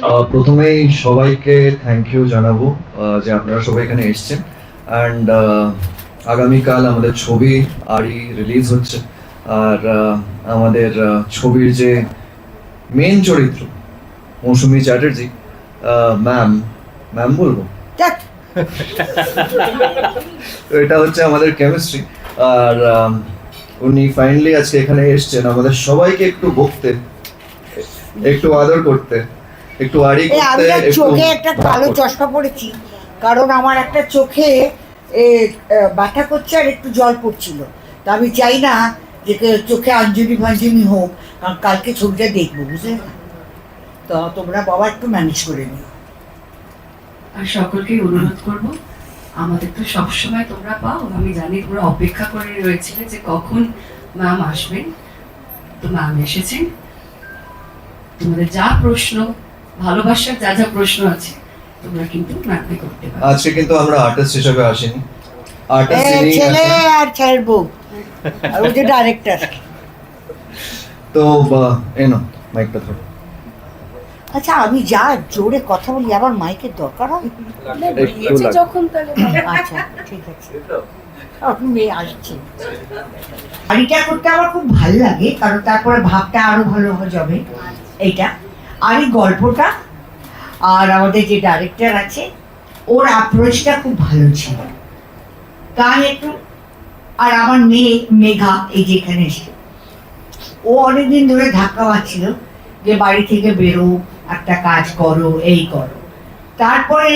প্রথমেই সবাইকে thank you জানাব যে আপনারা সবাই এখানে এসেছেন। অ্যান্ড আগামীকাল আমাদের ছবি আরই রিলিজ হচ্ছে। আর আমাদের ছবির যে মেন চরিত্র মৌসুমী চ্যাটার্জি ম্যাম ম্যাম বলব? তো এটা হচ্ছে আমাদের কেমিস্ট্রি আর উনি ফাইনালি আজকে এখানে এসেছেন। আমাদের সবাইকে একটু বকতে একটু আদর করতে। একটু আড়ি আমি চোখে একটা কালো চশমা পড়েছি কারণ আমার একটা চোখে এ, ব্যথা করছে আর একটু জল পড়ছিল। তা আমি চাই না যে চোখে আঞ্জলি ফাঞ্জলি হোক কারণ কালকে ছবিটা দেখব বুঝলে? তো তোমরা বাবা একটু ম্যানেজ করে নিও। আর সকলকে অনুরোধ করব আমাদের তো সবসময় তোমরা পাও আমি জানি তোমরা অপেক্ষা করে রয়েছিলে যে কখন ম্যাম আসবেন। তো ম্যাম এসেছেন। তোমাদের যা প্রশ্ন ভালোবাসার যা যা প্রশ্ন আছে তোমরা কিন্তু করতে পারো। আজকে কিন্তু আমরা আর্টিস্ট হিসেবে আসিনি। আর্টিস্ট ছেলে আর ছেলের বউ আর ওই যে ডাইরেক্টর তো এনো মাইকটা ধরো। আচ্ছা আমি যা জোরে কথা বলি আবার মাইকের দরকার হয়? যখন তাহলে আচ্ছা ঠিক আছে। মেয়ে আসছে। শাড়িটা করতে আমার খুব ভালো লাগে কারণ তারপরে ভাবটা আরও ভালো হয়ে যাবে এইটা। আর এই গল্পটা আর আমাদের যে ডাইরেক্টর আছে, ওর অ্যাপ্রোচটা খুব ভালো ছিল। গান একটু, আর আমার মেয়ে, মেঘা, এই যে এখানে এসে। ও অনেকদিন ধরে ধাক্কা পাচ্ছিল যে বাড়ি থেকে বেরো, একটা কাজ করো, এই করো। তারপরে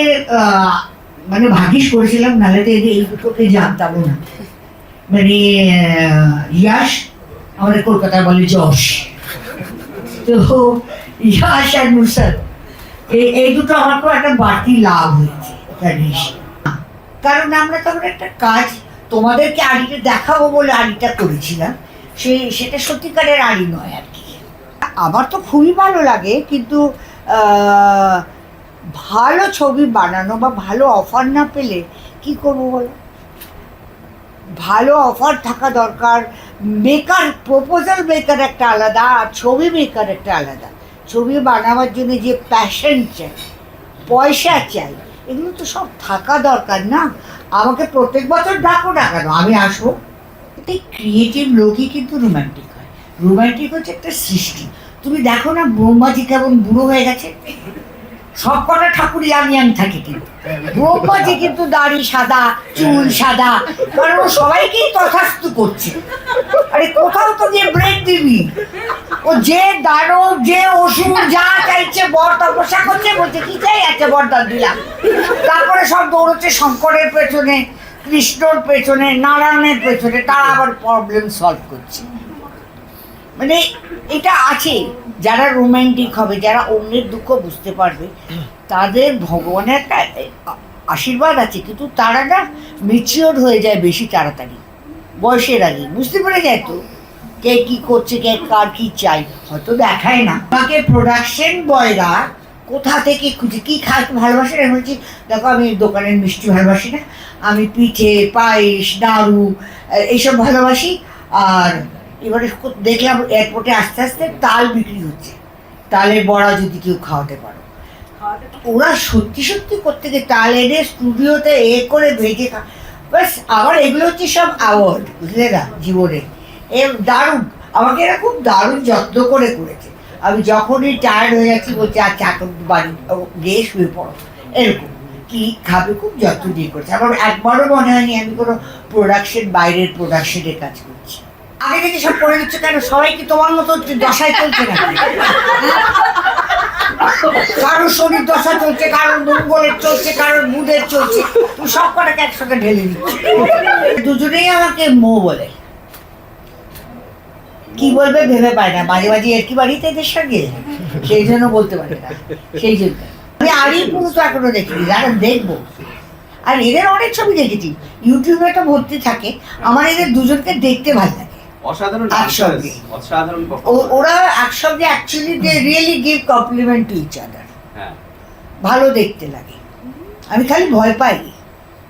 মানে ভাগিস করেছিলাম, নাহলে তো এই দুটোকে জানতামও না। মানে ইয়াস, আমাদের কলকাতায় বলে যশ। তো এই এই দুটো আমার খুব একটা বাড়তি লাভ হয়েছে কারণ আমরা তখন একটা কাজ তোমাদেরকে আড়িটা দেখাবো বলে আড়িটা করেছিলাম। সে, সেটা সত্যিকারের আড়ি নয় আর কি। আমার তো খুবই ভালো লাগে, কিন্তু ভালো ছবি বানানো বা ভালো অফার না পেলে কি করব বলো? ভালো অফার থাকা দরকার মেকার প্রপোজাল মেকার একটা আলাদা আর ছবি মেকার একটা আলাদা। ছবি বানাবার জন্য যে প্যাশন চাই, পয়সা চাই, এগুলো তো সব থাকা দরকার না। আমাকে প্রত্যেক বছর ডাকো না কেন? আমি আসব। এই ক্রিয়েটিভ লোকই কিন্তু রোমান্টিক হয়। রোমান্টিক হচ্ছে একটা সৃষ্টি। তুমি দেখো না, ব্রহ্মাজি কেমন বুড়ো হয়ে গেছে। সব কটা ঠাকুর ইয়াং ইয়াং থাকে কিন্তু। ব্রহ্মাজি কিন্তু দাড়ি সাদা, চুল সাদা, কারণ ও সবাইকেই তথাস্তু করছে। আরে কোথাও তো গিয়ে ব্রেক দিবি। ও যে যে অসুর, যা চাইছে, বর তপস্যা করছে, বলছে, কি চাই? একটা বরদান দিলাম। তারপরে সব দৌড়চ্ছে শঙ্করের পেছনে, কৃষ্ণর পেছনে, নারায়ণের পেছনে, তারা আবার প্রবলেম সলভ করছে। মানে এটা আছে। যারা রোম্যান্টিক হবে, যারা অন্যের দুঃখ বুঝতে পারবে, তাদের ভগবানের একটা আশীর্বাদ আছে, কিন্তু তারা না মেচিওর হয়ে যায় বেশি তাড়াতাড়ি, বয়সের আগে, বুঝতে পেরে যায় তো কে কি করছে, কে কার কি চাই, হয়তো দেখায় না। আমাকে প্রোডাকশন বয়রা কোথা থেকে খুঁজে, কি খাই ভালোবাসে আমি বলছি, দেখো আমি দোকানের মিষ্টি ভালোবাসি না, আমি পিঠে, পায়েস নাড়ু এইসব ভালোবাসি, আর এবারে দেখলাম এয়ারপোর্টে আস্তে আস্তে তাল বিক্রি হচ্ছে। তালের বড়া যদি কেউ খাওয়াতে পারো। ওরা সত্যি সত্যি করতে গিয়ে তাল এনে স্টুডিওতে এ করে ভেজে খা ব্যাস আমার এগুলো হচ্ছে সব অ্যাওয়ার্ড বুঝলে না? জীবনে। এ দারুণ। আমাকে এরা খুব দারুণ যত্ন করে করেছে। আমি যখনই টায়ার্ড হয়ে যাচ্ছি বলছি আর চাকর বাড়ি গিয়ে শুয়ে পড়ো। এরকম। কি খাবে খুব যত্ন দিয়ে করেছে। আমার একবারও মনে হয়নি আমি কোনো প্রোডাকশন বাইরের প্রোডাকশনের কাজ করছি। আগে থেকে সব করে দিচ্ছে কেন? সবাই কি তোমার মতো দশায় চলছে না কারোর শরীর দশা চলছে, কারোর মঙ্গলের চলছে, কারোর বুধের চলছে। তুমি সব কটাকে একসাথে ঢেলে দিচ্ছ। দুজনেই আমাকে মো বলে। কি বলবে ভেবে পায় না। মাঝে মাঝে এর কি বাড়িতে এদের সঙ্গে? সেই জন্য বলতে পারে না। সেই জন্য। আমি আরই পুরো তো এখনও দেখিনি, যারা দেখব। আর এদের অনেক ছবি দেখেছি। ইউটিউবে তো ভর্তি থাকে। আমার এদের দুজনকে দেখতে ভালো লাগে। অসাধারণ একসঙ্গে। অসাধারণ ওরা একসঙ্গে actually they really give compliment to each other ভালো দেখতে লাগে। আমি খালি ভয় পাই।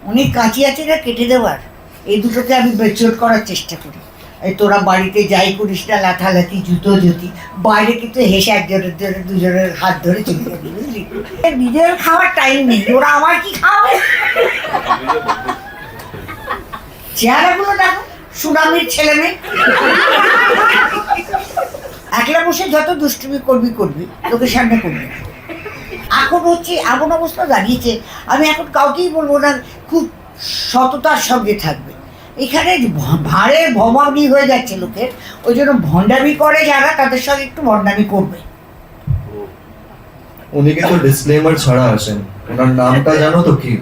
অনেক কাঁচি আছে না কেটে দেওয়ার। এই দুটোকে আমি বেচোট করার চেষ্টা করি। এই তোরা বাড়িতে যাই করিস না লাথালাথি জুতো জুতি বাইরে কিন্তু হেসে একজনের ধরে দুজনের হাত ধরে চলে যাবি বুঝলি? নিজের খাওয়ার টাইম নেই। ওরা আমার কি খাওয়াবে? চেহারাগুলো দেখো। সুনামির ছেলে মেয়ে? একলা বসে যত দুষ্টুমি করবি করবি লোকের সামনে করবি এখন হচ্ছে এমন অবস্থা দাঁড়িয়েছে আমি এখন কাউকেই বলব না, খুব সততার সঙ্গে থাকবে। এখানে ভাঁড়ে ভমাবনি হয়ে যাচ্ছে লোকের, ওই জন্য ভণ্ডামি করে যারা, তাদের সঙ্গে একটু ভণ্ডামি করবে। উনি কিন্তু ডিসক্লেমার ছাড়া আসেন। ওনার নামটা জানো তো কি?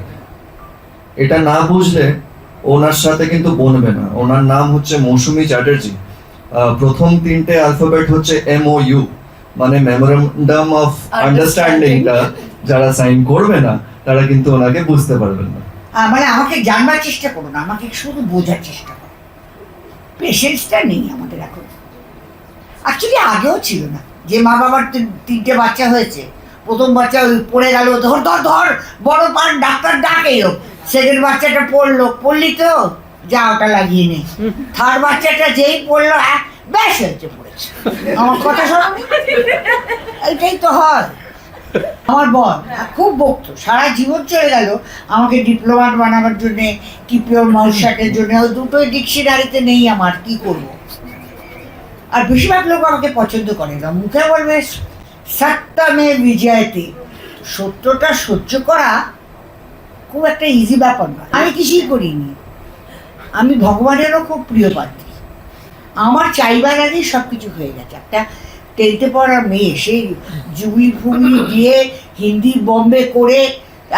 এটা না বুঝলে ওনার সাথে কিন্তু বনবে না। ওনার নাম হচ্ছে মৌসুমী চ্যাটার্জি। প্রথম তিনটে অ্যালফাবেট হচ্ছে এম ও ইউ মানে মেমোরেন্ডাম অফ আন্ডারস্ট্যান্ডিংটা যারা সাইন করবে না, তারা কিন্তু ওনাকে বুঝতে পারবেন না। মানে আমাকে জানবার চেষ্টা করো না, আমাকে শুধু বোঝার চেষ্টা করো। পেশেন্সটা নেই আমাদের এখন। অ্যাকচুয়ালি আগেও ছিল না। যে মা বাবার তিনটে বাচ্চা হয়েছে প্রথম বাচ্চা পড়ে গেল, ধর ধর ধর, বড় পান, ডাক্তার ডাক। সেকেন্ড বাচ্চাটা পড়ল, পড়লি তো? যা, ওটা লাগিয়ে নে। থার্ড বাচ্চাটা যেই পড়ল হ্যাঁ ব্যাস হয়েছে, পড়েছে। আমার কথা শোনো। এইটাই তো হয়। আমার বল খুব বকতো। সারা জীবন চলে গেল আমাকে ডিপ্লোমাট বানাবার জন্য কি পিওর মাউসাটের জন্য দুটোই ডিকশনারিতে নেই আমার, কি করব? আর বেশিরভাগ লোক আমাকে পছন্দ করে না। মুখে বলবে সত্যমে বিজয়তে। সত্যটা সহ্য করা খুব একটা ইজি ব্যাপার না আমি কিছুই করিনি। আমি ভগবানেরও খুব প্রিয় পাত্রী। আমার চাইবার আগেই সব কিছু হয়ে গেছে। একটা টেন্থে পড়া মেয়ে সেই জুবলি ফুবলি দিয়ে হিন্দি বম্বে করে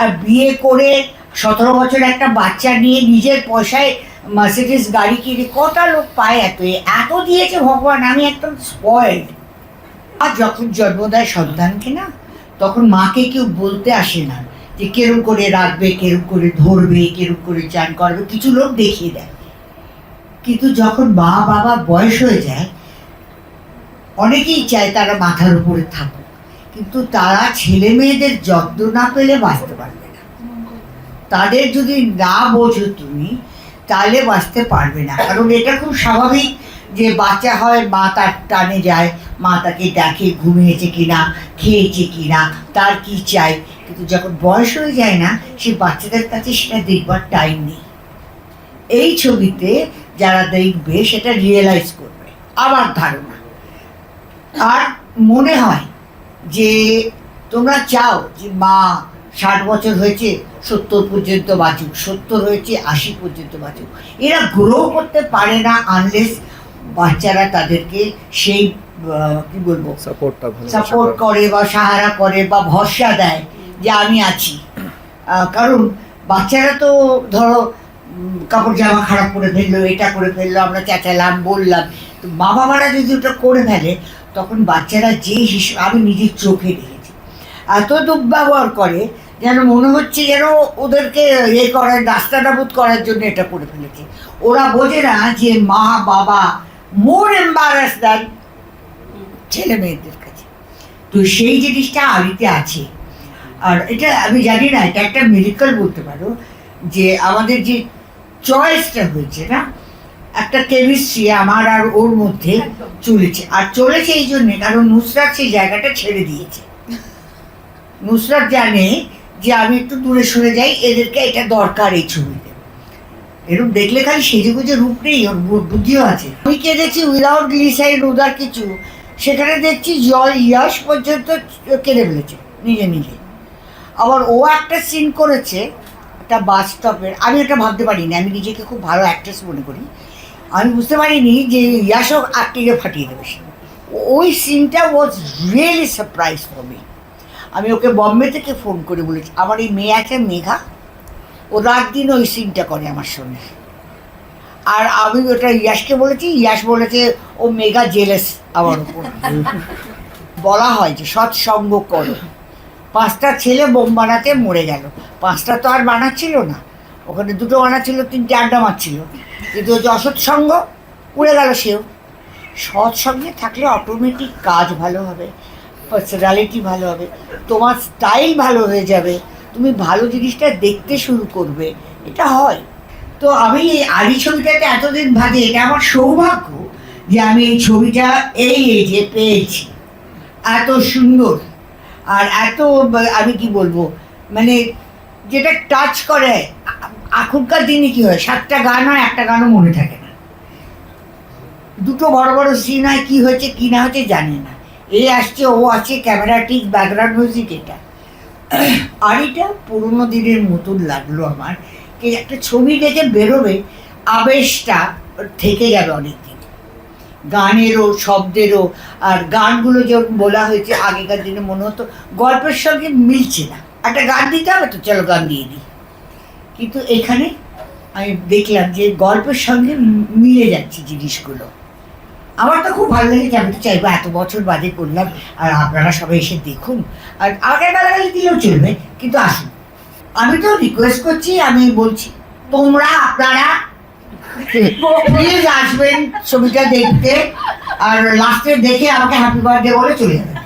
আর বিয়ে করে, সতেরো বছর একটা বাচ্চা নিয়ে নিজের পয়সায় মার্সিডিস গাড়ি কিনে, কটা লোক পায় এত? এত দিয়েছে ভগবান, আমি একদম স্পয়েল্ড আর যখন জন্ম দেয় সন্তানকে না তখন মাকে কেউ বলতে আসে না যে কেরম করে রাখবে, কেরম করে ধরবে, কেরম করে চান করবে, কিছু লোক দেখিয়ে দেয়। কিন্তু যখন মা বাবা বয়স হয়ে যায়, অনেকেই চায় তারা মাথার উপরে থাকুক, কিন্তু তারা ছেলে মেয়েদের যত্ন না পেলে বাঁচতে পারবে না। তাদের যদি না বোঝো তুমি, তাহলে বাঁচতে পারবে না। কারণ এটা খুব স্বাভাবিক যে বাচ্চা হয়, মা তার টানে যায়, মা তাকে দেখে ঘুমিয়েছে কিনা, খেয়েছে কিনা, তার কি চাই? কিন্তু যখন বয়স হয়ে যায় না সে বাচ্চাদের কাছে সেটা দেখবার টাইম নেই। এই ছবিতে যারা দেখবে, সেটা রিয়েলাইজ করবে। আমার ধারণা। আর মনে হয় যে তোমরা চাও যে মা ষাট বছর হয়েছে, সত্তর পর্যন্ত বাঁচুক, সত্তর হয়েছে, আশি পর্যন্ত বাঁচুক। এরা গ্রো করতে পারে না আনলেস বাচ্চারা তাদেরকে সেই কি বলব? সাপোর্ট করে। বা সাহারা করে বা ভরসা দেয় যে আমি আছি। কারণ বাচ্চারা তো ধরো কাপড় জামা খারাপ করে ফেলল এটা করে ফেলল আমরা চেঁচালাম বললাম। তো মা বাবারা যদি ওটা করে ফেলে তখন বাচ্চারা যে হিসেবে আমি নিজের চোখে দেখেছি। এত দুর্ব্যবহার করে যেন মনে হচ্ছে যেন ওদেরকে ইয়ে করার রাস্তাটাবোধ করার জন্য এটা করে ফেলেছে। ওরা বোঝে না যে মা বাবা মোর এম্বারাস দেন ছেলে মেয়েদের কাছে। তো সেই জিনিসটা আলিতে আছে। আর এটা আমি জানি না, এটা একটা মেডিকেল বলতে পারো, যে আমাদের যে চয়েসটা হয়েছে না, একটা কেমিস্ট্রি আমার আর ওর মধ্যে চলেছে। আর চলেছে এই জন্যে কারণ নুসরাত সেই জায়গাটা ছেড়ে দিয়েছে। নুসরাত জানে যে আমি একটু দূরে সরে যাই, এদেরকে এটা দরকার এই ছবিতে এরকম দেখলে খালি সেজে গুজে রূপ নেই, ওর বুদ্ধিও আছে। আমি কে দেখছি উইদাউট গ্লিসাইড উদার কিছু। সেখানে দেখছি জল ইয়াস পর্যন্ত কেঁদে ফেলেছে, নিজে নিজে। আবার ও একটা সিন করেছে, একটা বাস স্টপের আমি এটা ভাবতে পারিনি, আমি নিজেকে খুব ভালো অ্যাক্ট্রেস মনে করি। আমি বুঝতে পারিনি যে ইয়াসও আটটিকে ফাটিয়ে দেবে। ওই সিনটা was really surprise for me আমি ওকে বম্বে থেকে ফোন করে বলেছি, আমার এই মেয়ে আছে, মেঘা। ও রাত দিন ওই সিনটা করে আমার সঙ্গে। আর আমি ওটা ইয়াসকে বলেছি ইয়াস বলেছে, ও মেগা জেলেস আমার উপর। বলা হয় যে, সৎসঙ্গ করো। পাঁচটা ছেলে বোম বানাতে মরে গেল। পাঁচটা তো আর বানাচ্ছিল না। ওখানে দুটো বানাচ্ছিল, তিনটে আড্ডা মারছিল। কিন্তু ওই যে অসৎসঙ্গ, উড়ে গেল সেও। সৎসঙ্গে থাকলে অটোমেটিক কাজ ভালো হবে পার্সোনালিটি ভালো হবে, তোমার স্টাইল ভালো হয়ে যাবে। তুমি ভালো জিনিসটা দেখতে শুরু করবে। এটা হয়। তো আমি এই আদি ছবিটাতে এতদিন ভাগে, এটা আমার সৌভাগ্য যে আমি এই ছবিটা এই এজে পেয়েছি। এত সুন্দর। আর এত, আমি কি বলব মানে যেটা টাচ করে, এখনকার দিনে কি হয়, সাতটা গান হয়, একটা গানও মনে থাকে না। দুটো বড় বড় সিন হয়, কী হয়েছে, কি না হয়েছে জানি না। এ আসছে, ও আছে ক্যামেরা ঠিক ব্যাকগ্রাউন্ড মিউজিক এটা। আর এটা পুরোনো দিনের মতন লাগল আমার। যে একটা ছবি দেখে বেরোবে, আবেশটা থেকে যাবে অনেকদিন। গানেরও, শব্দেরও, আর গানগুলো যেমন বলা হয়েছে আগেকার দিনে মনে হতো গল্পের সঙ্গে মিলছে না। একটা গান দিতে হবে তো, চলো গান দিয়ে দিই। কিন্তু এখানে আমি দেখলাম যে গল্পের সঙ্গে মিলে যাচ্ছে জিনিসগুলো। আমার তো খুব ভালো লেগেছে, আমি তো চাইব এত বছর বাদে করলাম, আর আপনারা সবাই এসে দেখুন। আর আগের গালাগালি দিলেও চলবে, কিন্তু আসুন। আমি তো রিকোয়েস্ট করছি, আমি বলছি, তোমরা, আপনারা প্লিজ আসবেন ছবিটা দেখতে, আর লাস্টে দেখে আমাকে হ্যাপি বার্থডে বলে চলে যাবেন।